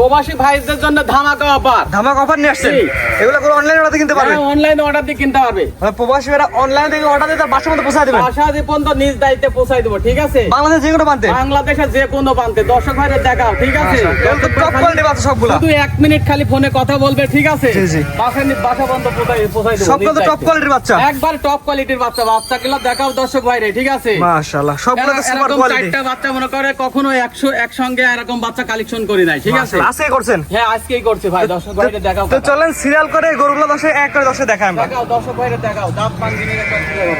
প্রবাসী ভাইদের জন্য ধামাকা অফার ধামাক অফার নিয়ে আসছেন? এগুলো করে অনলাইন অর্ডার কিনতে পারবে? অনলাইনে অর্ডার দিয়ে কিনতে পারবে। প্রবাসী ভাইরা অনলাইন থেকে অর্ডার দিয়ে তার বাসার মধ্যে দেবেন? বাসা যে পর্যন্ত নিজ দায়িত্বে দেবো ঠিক আছে? বাংলাদেশ যে কোনো প্রান্তে? বাংলাদেশের যে কোনো প্রান্তে। দর্শক ভাইদের দেখাও ঠিক আছে? টপ কোয়ালিটি বাচ্চা সবগুলা। শুধু এক মিনিট খালি ফোনে কথা বলবে ঠিক আছে? জি, জি। বাসা বাসা পর্যন্ত দেবো সবগুলো তো টপ কোয়ালিটির বাচ্চা। একবার টপ কোয়ালিটির বাচ্চা বাচ্চাগুলো দেখাও দর্শক ভাইরে ঠিক আছে? মাশাআল্লাহ সবগুলো তো সুপার কোয়ালিটি চারটা বাচ্চা মনে করে কখনো একশো একসঙ্গে এরকম বাচ্চা কালেকশন করি নাই ঠিক আছে? আজকে করছেন? হ্যাঁ আজকেই করছি ভাই দর্শক ভাইরে দেখাও তো চলেন সিরিয়াল করে গরুগুলো দশে এক করে দশে দেখাই আমরা দেখাও দর্শক ভাইরে দেখাও দাঁত পান দিনের একটা ধরো।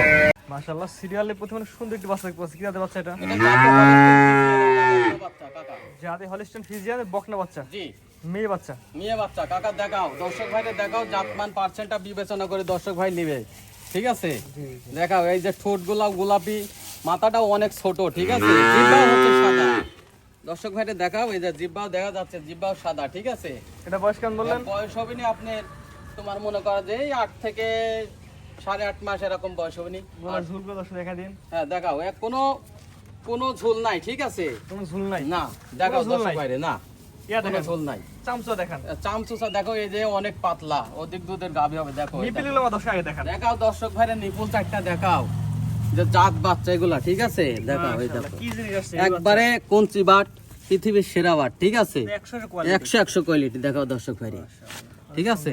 মাশাআল্লাহ সিরিয়ালে প্রথমে সুন্দর একটি বাচ্চা দেখতে পাচ্ছি। কি বাচ্চা এটা। জাতে হলিস্টাইন ফ্রিজিয়ান বকনা বাচ্চা। জি। মেয়ে বাচ্চা। মেয়ে বাচ্চা কাকা দেখাও দর্শক ভাইরে দেখাও জাতমান পার্সেন্টটা বিবেচনা করে দর্শক ভাই নিবে। ঠিক আছে? দেখাও এই যে ঠোঁট গোলাপ গোলাপি মাথাটাও অনেক ছোট ঠিক আছে? হচ্ছে সাদা। দর্শক ভাইরে দেখাও এই যে জিব্বাও দেখা যাচ্ছে জিব্বাও সাদা ঠিক আছে? এটা বয়স কেমন বললেন? বয়স হবে নি আপনার তোমার মনে করো যে আট থেকে সাড়ে আট মাস এরকম বয়স হবে নি দশে দেখা দিন। হ্যাঁ দেখাও এক কোনো কোনো ঝুল নাই ঠিক আছে? কোনো ঝুল নাই। না দেখাও দর্শক? ভাইরে না কোনো ঝুল নাই। চামচা দেখান। চামচুসা দেখো এই যে অনেক পাতলা অধিক দুধের গাভী হবে দেখো। নিপিলগুলো আগে দেখান। দেখাও দর্শক ভাইরে নিপুল চারটা দেখাও। যে জাত বাচ্চা এগুলা ঠিক আছে? দেখো কি জিনিস আসছে একবারে কঞ্চি বাট পৃথিবীর সেরা বাট ঠিক আছে? একশো একশো কোয়ালিটি দেখাও দর্শক ভাই। ঠিক আছে?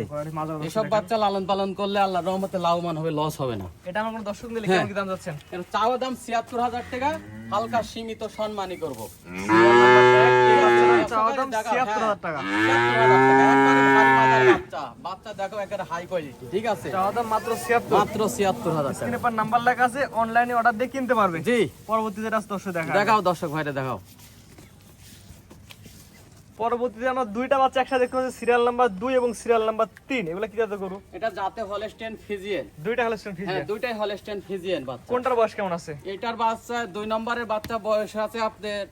এসব বাচ্চা লালন পালন করলে আল্লাহ রহমতে লাভবান হবে লস হবে না। এটা আমার কোনো দর্শক দিলে হ্যাঁ। কেমন দাম যাচ্ছেন? চাওয়া দাম ছিয়াত্তর হাজার টাকা হালকা সীমিত সম্মানই করব। চাওয়া দাম 76,000 টাকা। বাচ্চা। বাচ্চা দেখো একেবারে হাই কোয়ালিটি ঠিক আছে? মাত্র মাত্র ছিয়াত্তর হাজার স্ক্রিনে পর নাম্বার লেখা আছে অনলাইনে অর্ডার দিয়ে কিনতে পারবে। জি। পরবর্তীতে দর্শক দেখা দেখাও দর্শক ভাইটা দেখাও। পরবর্তীতে আমরা দুইটা বাচ্চা একসাথে দেখতে পাচ্ছি সিরিয়াল নাম্বার দুই এবং সিরিয়াল নাম্বার তিন। এগুলো কি যাতে করু এটা যাতে হলস্টেন ফিজিয়ান দুইটা হলে ফিজ হ্যাঁ দুইটাই হলস্টেন ফিজিয়ান বাচ্চা। কোনটার বয়স কেমন আছে? এটার বাচ্চা দুই নম্বরের বাচ্চা বয়স আছে আপনার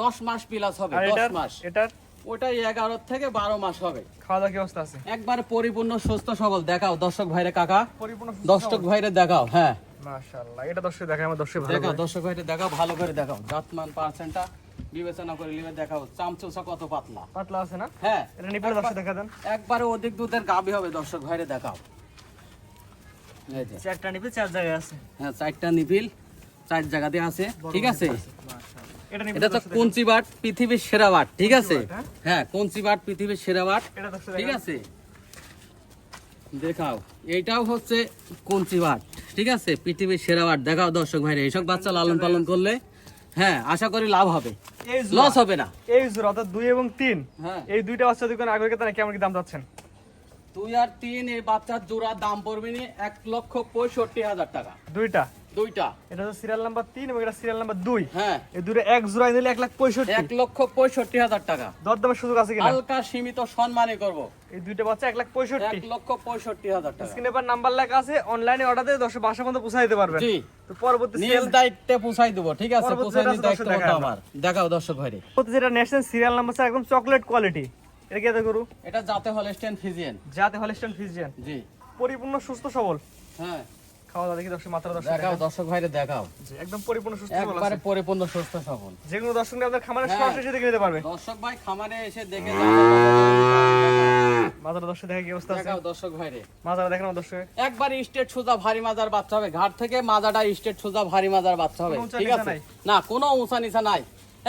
দশ মাস প্লাস হবে দশ মাস। এটার ওটাই এগারো থেকে বারো মাস হবে। খাওয়া দাওয়া কি অবস্থা আছে? একবার পরিপূর্ণ সুস্থ সবল দেখাও। দর্শক ভাইরে কাকা। পরিপূর্ণ দর্শক ভাইরে দেখাও হ্যাঁ। মাশাআল্লাহ এটা দর্শক দেখায় আমার দর্শক ভালো দেখাও দর্শক ভাইরে দেখাও ভালো করে দেখাও। জাতমান পার্সেন্টটা বিবেচনা করে নিবে দেখাও। চামচুসা কত পাতলা? পাতলা আছে না? হ্যাঁ। এটা নিপুণ দর্শক দেখা দেন। একবারে অধিক দুধের গাবি হবে দর্শক ভাইরে দেখাও। চারটা নিপে চার জায়গায় আছে। হ্যাঁ চারটা নিপিল চার জায়গাতে আছে। ঠিক আছে। এটা তো কঞ্চি বাট পৃথিবীর সেরা বাট ঠিক আছে? হ্যাঁ? হ্যাঁ কঞ্চি বাট পৃথিবীর সেরা বাট ঠিক আছে? দেখাও এইটাও হচ্ছে কঞ্চি বাট ঠিক আছে? পৃথিবীর সেরা বাট দেখাও দর্শক ভাইরে এইসব বাচ্চা লালন পালন করলে হ্যাঁ আশা করি লাভ হবে। লস হবে না। এই জোড়া অর্থাৎ দুই এবং তিন। হ্যাঁ। এই দুইটা বাচ্চা দোকান আগে কেতন কেমন কি দাম যাচ্ছেন দুই আর তিন এই বাচ্চার জোড়ার দাম পড়বে নি এক লক্ষ পঁয়ষট্টি হাজার টাকা। দুইটা? দুইটা। এটা হচ্ছে সিরিয়াল নাম্বার তিন এবং এটা সিরিয়াল নাম্বার দুই। হ্যাঁ। এই দুটো এক জোড়ায় নিলে এক লাখ পঁয়ষট্টি। এক লক্ষ পঁয়ষট্টি হাজার টাকা। দরদামের সুযোগ আছে কিনা? হালকা সীমিত সম্মানই করব। এই দুইটা বাচ্চা এক লাখ পঁয়ষট্টি। এক লক্ষ পঁয়ষট্টি হাজার টাকা। স্ক্রিনে পর নাম্বার লেখা আছে অনলাইনে অর্ডার দিয়ে দশ বাসা পর্যন্ত পৌঁছাই দিতে পারবেন জি। তো পরবর্তী নিজ দায়িত্বে পৌঁছাই দেবো ঠিক আছে? পরবর্তী পৌঁছাই দায়িত্ব দর্শক হতো দেখায় আমার। দেখাও দর্শক ভাইরে। পরবর্তী যেটা ন্যাশনাল সিরিয়াল নাম্বার আছে একদম চকলেট কোয়ালিটি এটা কি গরু? ফিজিয়ান যাতে হলিস্টান ফিজিয়ান জি। পরিপূর্ণ সুস্থ সবল। হ্যাঁ। খাওয়া দাওয়া দেখি দর্শক মাত্রা দর্শক দেখাও দর্শক ভাইরে দেখাও। একদম পরিপূর্ণ সুস্থ একবারে পরিপূর্ণ সুস্থ সবল। যে কোনো দর্শক আপনার খামারে হ্যাঁ। সরাসরি এসে দেখে নিতে পারবে। দর্শক ভাই খামারে এসে দেখে মাজারা দর্শক দেখে কি অবস্থা আছে? দেখাও দর্শক ভাইরে। মাজারা দেখেন দর্শক। একবার স্টেট সোজা ভারী মাজার বাচ্চা হবে। ঘাট থেকে মাজাটা স্টেট সোজা ভারী মাজার বাচ্চা হবে। ঠিক আছে? না কোনো উঁচা নিচা নাই।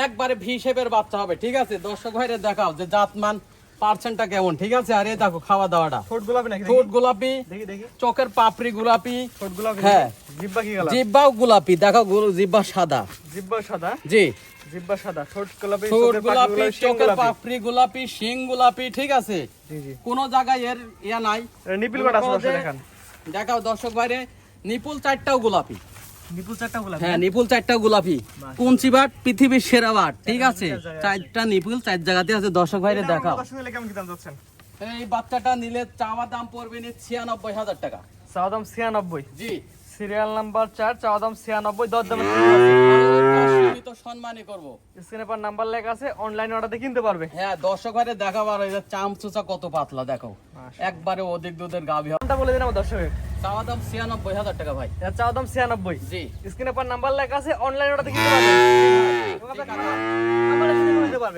একবারে ভি শেপের বাচ্চা হবে। ঠিক আছে? দর্শক ভাইরে দেখাও যে জাতমান পার্সেন্টটা কেমন? ঠিক আছে? আর এই দেখো খাওয়া দাওয়াটা। ঠোঁট গোলাপি নাকি? ঠোঁট গোলাপি দেখি দেখি। চোখের পাপড়ি গোলাপি। ঠোঁট গোলাপি হ্যাঁ। জিব্বা কি কালার জিব্বাও গোলাপি। দেখো জিব্বা সাদা। জিব্বা সাদা? জি। জিব্বা সাদা। ঠোঁট গোলাপি ঠোঁট গোলাপি গোলাপি। পাপড়ি গোলাপি শিং গোলাপি ঠিক আছে? জি জি। কোনো জায়গায় এর ইয়া নাই। নিপিল কটা আছে দর্শক দেখান। দেখাও দর্শক বাইরে। নিপুল চারটাও গোলাপি। হ্যাঁ নিপুল চারটা গোলাপি। কুঞ্চি বাট পৃথিবীর সেরা বাট ঠিক আছে? চারটা নিপুল চার জায়গাতে আছে দর্শক ভাইরে দেখাও। এই বাচ্চাটা নিলে চাওয়া দাম পড়বে ছিয়ানব্বই হাজার টাকা। চাওয়া দাম ছিয়ানব্বই। জি। সিরিয়াল নাম্বার চার চাওয়া দাম ছিয়ানব্বই দাম দামে তো সম্মানই করব। স্ক্রিনে পর নাম্বার লেখা আছে অনলাইন অর্ডার দিয়ে কিনতে পারবে। হ্যাঁ দর্শক বাইরে এই চামচুচা চাম চুচা কত পাতলা দেখো। একবারে অধিক দুধের গাভী হবে। বলে দিন আমার দর্শক চাওয়া দাম ছিয়ানব্বই হাজার টাকা ভাই। এটা চাওয়া দাম ছিয়ানব্বই। জি। স্ক্রিনে পর নাম্বার লেখা আছে অনলাইন অর্ডার দিয়ে কিনতে পারবে।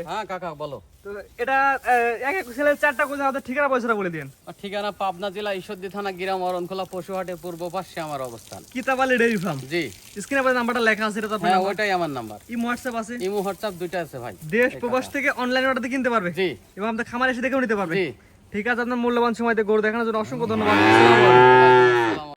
হ্যাঁ কাকা বলো। তো এটা এক এক ছেলের চারটা করে আমাদের ঠিকানা পয়সাটা বলে দিন ঠিকানা পাবনা জেলা ঈশ্বরদী থানা গ্রাম অরণখোলা পশুহাটের পূর্ব পাশে আমার অবস্থান। Kitabali dairy farm. জি। স্ক্রিনে আপনার নাম্বারটা লেখা আছে এটা তো হ্যাঁ ওইটাই আমার নাম্বার। ইমো হোয়াটসঅ্যাপ আছে? ইমো হোয়াটসঅ্যাপ দুইটা আছে ভাই। দেশ প্রবাস থেকে অনলাইন অর্ডার দিয়ে কিনতে পারবে? জি। এবং খামারে এসে দেখেও নিতে পারবে। ঠিক আছে আপনার মূল্যবান সময়তে গরু দেখানোর জন্য অসংখ্য ধন্যবাদ।